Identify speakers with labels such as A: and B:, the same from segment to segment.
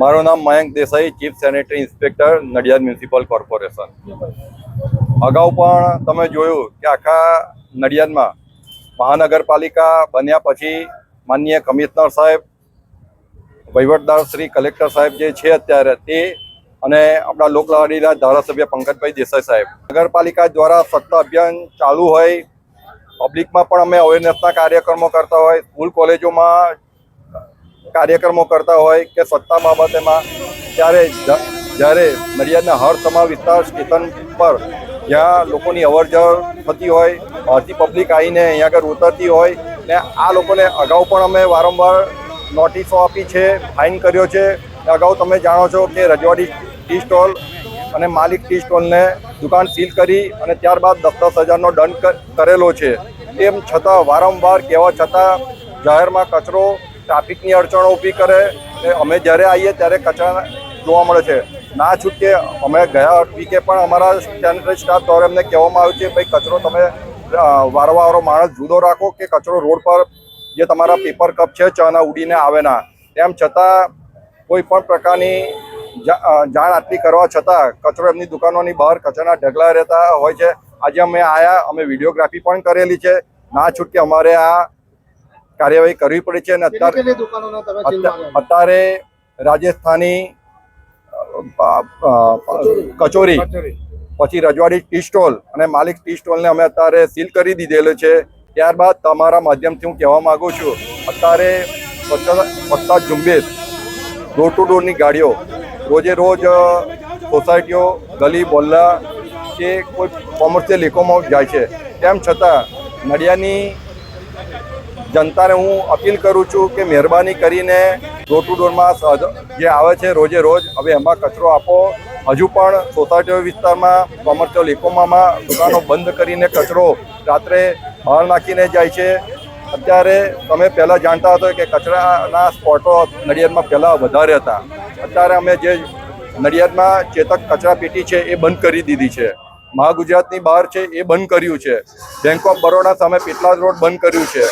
A: મારું નામ Mayank Desai, chief sanitary inspector, Nadiad municipal corporation. અગાઉ પણ તમે જોયું કે આખા નડિયાદમાં મહાનગરપાલિકા બન્યા પછી માનનીય કમિશનર સાહેબ, વહીવટદાર શ્રી કલેક્ટર સાહેબ જે છે અત્યારે તે અને આપણા લોકલાડીના ધારાસભ્ય પંકજભાઈ દેસાઈ સાહેબ. નગરપાલિકા દ્વારા સત્તા અભિયાન ચાલુ હોય, પબ્લિકમાં પણ અમે અવેરનેસના કાર્યક્રમો કરતા હોય, સ્કૂલ કોલેજોમાં કાર્યક્રમો કરતા હોય કે સત્તા બાબતેમાં ત્યારે જ્યારે નડિયાદના હર વિસ્તાર સ્ટેશન પર જ્યાં લોકોની અવર જવર થતી હોય બહારથી પબ્લિક આવીને અહીંયા આગળ ઉતરતી હોય, ને આ લોકોને અગાઉ પણ અમે વારંવાર નોટિસો આપી છે ફાઇન કર્યો છે. અગાઉ તમે જાણો છો કે રજવાડી ટી સ્ટોલ અને માલિક ટી સ્ટોલને દુકાન સીલ કરી અને ત્યારબાદ દસ દસ હજારનો દંડ કરેલો છે. તેમ છતાં વારંવાર કહેવા છતાં જાહેરમાં કચરો ટ્રાફિકની અડચણો ઊભી કરે ને અમે જ્યારે આવીએ ત્યારે કચરા જોવા મળે છે. ના છૂટકે અમે ગયા વીકે પણ અમારા સેનિટરી સ્ટાફ દ્વારા એમને કહેવામાં આવ્યું છે, ભાઈ, કચરો તમે વારવારો માણસ જુદો રાખો કે કચરો રોડ પર જે તમારા પેપર કપ છે ચાના ઉડીને આવે ના. તેમ છતાં કોઈ પણ પ્રકારની જાણ આટલી કરવા છતાં કચરો એમની દુકાનોની બહાર કચરાના ઢગલા રહેતા હોય છે. આજે અમે આયા, અમે વિડીયોગ્રાફી પણ કરેલી છે. ના છૂટકે અમારે આ કાર્યવાહી કરવી પડી છે અને અત્યારે? અત્યારે રાજસ્થાની કચોરી પછી રજવાડી ટી સ્ટોલ અને માલિક ટી સ્ટોલને અમે અત્યારે સીલ કરી દીધેલો છે. ત્યારબાદ તમારા માધ્યમથી હું કહેવા માગું છું અત્યારે સ્વચ્છતા ઝુંબેશ ડોર ટુ ડોરની ગાડીઓ રોજે રોજ સોસાયટીઓ ગલી બોલ્લા કે કોઈ કોમર્શિયલ એકમો જાય છે. તેમ છતાં નડિયાની જનતાને હું અપીલ કરું છું કે મહેરબાની કરીને ડોર ટુ ડોરમાં જે આવે છે રોજે રોજ, હવે એમાં કચરો આપો. હજુ પણ સોસાયટીઓ વિસ્તારમાં કોમર્શિયલ ઇકોમામાં દુકાનો બંધ કરીને કચરો રાત્રે બહાર નાખીને જાય છે. અત્યારે તમે પહેલાં જાણતા હતો કે કચરાના સ્પોટો નડિયાદમાં પહેલાં વધારે હતા. અત્યારે અમે જે નડિયાદમાં ચેતક કચરા પેટી છે એ બંધ કરી દીધી છે. મહાગુજરાતની બહાર છે એ બંધ કર્યું છે. બેંક ઓફ બરોડા સામે પેટલાદ રોડ બંધ કર્યું છે.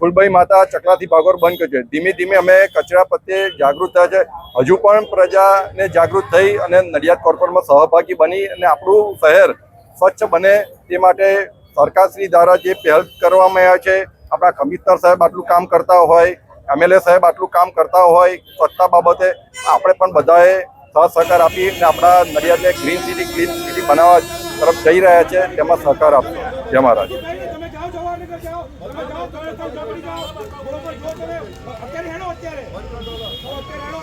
A: ફૂલભાઈ માતા ચકલાથી ભાગોર બંધ કર્યું છે. ધીમે ધીમે અમે કચરા પ્રત્યે જાગૃત થયા છે. હજુ પણ પ્રજાને જાગૃત થઈ અને નડિયાદ કોર્પોરેટમાં સહભાગી બની અને આપણું શહેર સ્વચ્છ બને તે માટે સરકારશ્રી દ્વારા જે પહેલ કરવામાં આવ્યા છે, આપણા કમિશનર સાહેબ આટલું કામ કરતા હોય, એમએલએ સાહેબ આટલું કામ કરતા હોય, સ્વચ્છતા બાબતે આપણે પણ બધાએ સહ સહકાર આપી અને આપણા નડિયાદને ગ્રીન સિટી ક્લીન સિટી બનાવવા તરફ જઈ રહ્યા છે. તેમાં સહકાર આપશો. જય મહારાજ.
B: નગર જાઓ. તમે જાઓ તમે તો જબડી જાઓ. બરોબર જો તમે અત્યારે હેડો અત્યારે. અત્યારે હેડો.